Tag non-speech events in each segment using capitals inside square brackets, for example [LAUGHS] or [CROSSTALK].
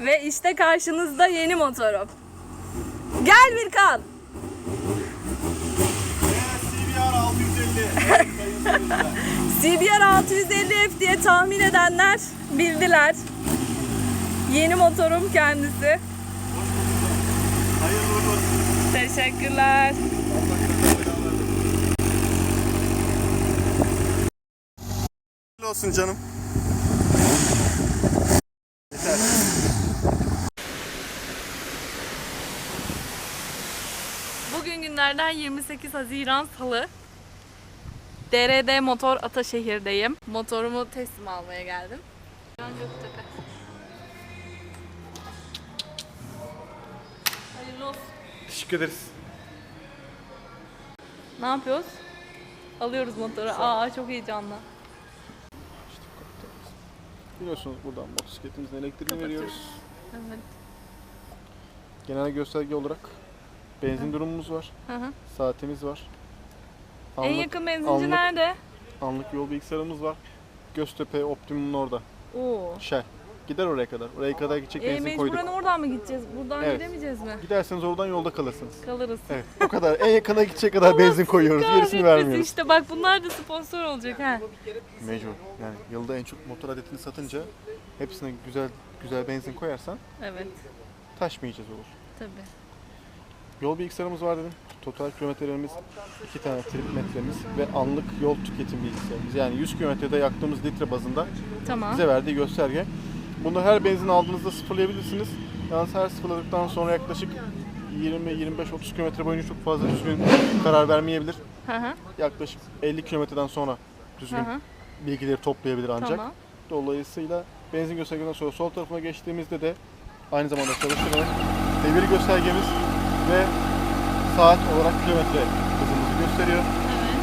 Ve işte karşınızda yeni motorum. Gel Birkan. CBR 650. Evet, sayın seyirciler. CBR 650F diye tahmin edenler bildiler. Yeni motorum kendisi. Hayırlı uğurlu olsun. Teşekkürler. Hayırlı olsun canım. Günlerden 28 Haziran Salı. DRD Motor Ataşehir'deyim. Motorumu teslim almaya geldim. Hayırlı olsun. Teşekkür ederiz. Ne yapıyoruz? Alıyoruz motoru. Aa çok heyecanlı. Biliyorsunuz buradan motosikletimizin elektriğini Kapatıyoruz. veriyoruz. Evet. Genel gösterge olarak benzin durumumuz var. Hı hı. Saatimiz var. En Anlık, yakın benzinci anlık- nerede? anlık yol bilgisayarımız var. Göztepe Optimum'un orada. Oo. Shell. Gider oraya kadar. Oraya kadar gidecek E, benzin koyduk. mecburen oradan mı gideceğiz? Buradan Evet. gidemeyeceğiz mi? Giderseniz oradan yolda kalırsınız. Kalırız. Evet. O kadar. En yakına gidecek [LAUGHS] kadar benzin koyuyoruz. Gerisini vermiyoruz. işte bak bunlar da sponsor olacak ha. Mecbur. Yani yılda en çok motor adetini satınca hepsine güzel güzel benzin koyarsan Evet taşmayacağız olur. tabii. Yol bilgisayarımız var dedim. Total kilometrelerimiz, iki tane trip metremiz ve anlık yol tüketim bilgisayarımız. Yani 100 kilometrede yaktığımız litre bazında Tamam. bize verdiği gösterge. Bunu her benzin aldığınızda sıfırlayabilirsiniz. Yalnız her sıfırladıktan sonra yaklaşık 20-25-30 kilometre boyunca çok fazla düzgün karar vermeyebilir. Hı hı. Yaklaşık 50 kilometreden sonra düzgün hı. bilgileri toplayabilir ancak. Tamam. Dolayısıyla benzin göstergeden sonra sol tarafına geçtiğimizde de aynı zamanda çalıştırmalı devir göstergemiz ve saat olarak kilometre hızımızı gösteriyor. Evet.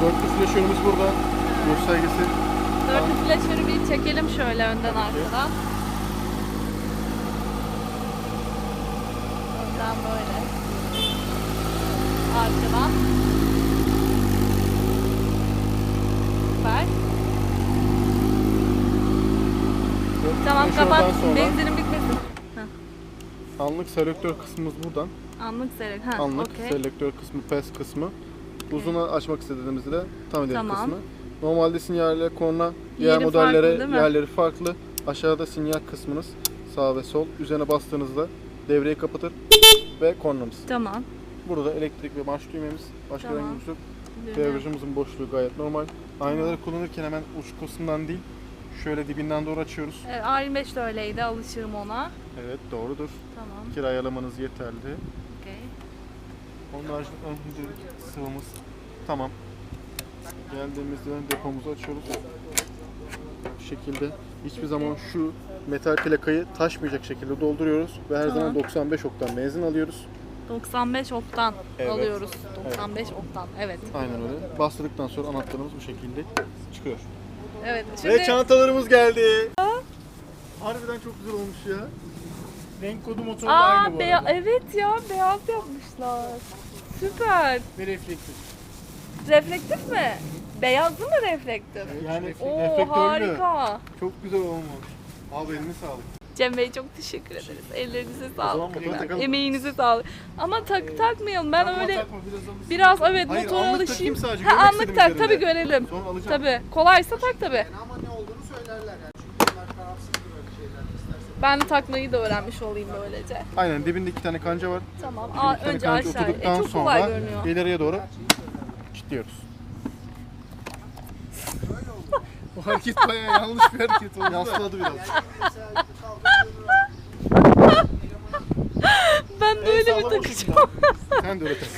Dörtlü flaşörümüz burada. Göstergesi Dörtlü flaşörü bir çekelim şöyle önden arkadan. Önden böyle. Arkadan. Süper. Tamam kapat. sonra Benzinin bitmesin. Anlık selektör kısmımız buradan. Anlık serek. Ha, Anlık okey. selektör kısmı, PES kısmı. Uzuna açmak istediğimizde de tam ileri Tamam. kısmı. Normalde sinyalle korna diğer Yeri modellere farklı, yerleri farklı. Aşağıda sinyal kısmınız sağ ve sol. Üzerine bastığınızda devreyi kapatır ve kornamız. Tamam. Burada elektrik ve marş düğmemiz. Başka Tamam. herhangi bir şey yok. Devrajımızın boşluğu gayet normal. Aynaları kullanırken hemen uç kısmından değil, şöyle dibinden doğru açıyoruz. Evet, A25 de öyleydi. Alışırım ona. Evet doğrudur. Tamam. Ayarlamanız yeterli. Okey. Onun haricinde hidrolik sıvımız tamam. Geldiğimizde depomuzu açıyoruz. Bu şekilde hiçbir zaman şu metal plakayı taşmayacak şekilde dolduruyoruz ve her Tamam. zaman 95 oktan benzin alıyoruz. 95 oktan Evet. alıyoruz. 95 oktan. Evet. Aynen öyle. Bastırdıktan sonra anahtarımız bu şekilde çıkıyor. Evet. Şimdi Ve çantalarımız geldi. Harbiden çok güzel olmuş ya. Renk kodu motoru da aynı bu arada. evet ya beyaz yapmışlar. Süper. Ve reflektif. Reflektif mi? Beyazlı mı reflektif? Yani Oo reflektörlü. harika. Çok güzel olmuş. Abi eline sağlık. Cem Bey çok teşekkür ederiz. Ellerinize sağlık. Emeğinize sağlık. Ama tak takmayalım. Ben Takma, öyle takma, biraz alışsın. biraz evet Hayır, motora anlık alışayım. sadece, Ha görmek anlık istedim tak üzerinde. tabii görelim. Sonra alacağım. Tabii. Kolaysa tak tabii. Ama ne olduğunu söylerler yani. Çünkü onlar tarafsızdır öyle şeyler istersen. Ben de takmayı da öğrenmiş olayım böylece. Aynen dibinde iki tane kanca var. Tamam. Aa, tane önce kanca aşağı. E, oturduktan çok kolay sonra görünüyor. ileriye doğru kilitliyoruz. O hareket bayağı yanlış bir hareket oldu. Yasladı biraz. [LAUGHS] Ben de öyle o takacağım? [LAUGHS] Sen de öyle tak.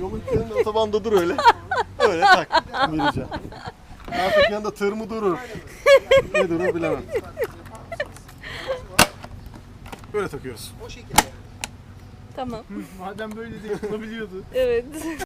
Yolun kenarında otobanda dur öyle. Öyle tak. Vereceğim. Artık yanında tır mı durur? Ne durur bilemem. Böyle takıyoruz. Tamam. Madem böyle de yapılabiliyordu. Evet. [LAUGHS]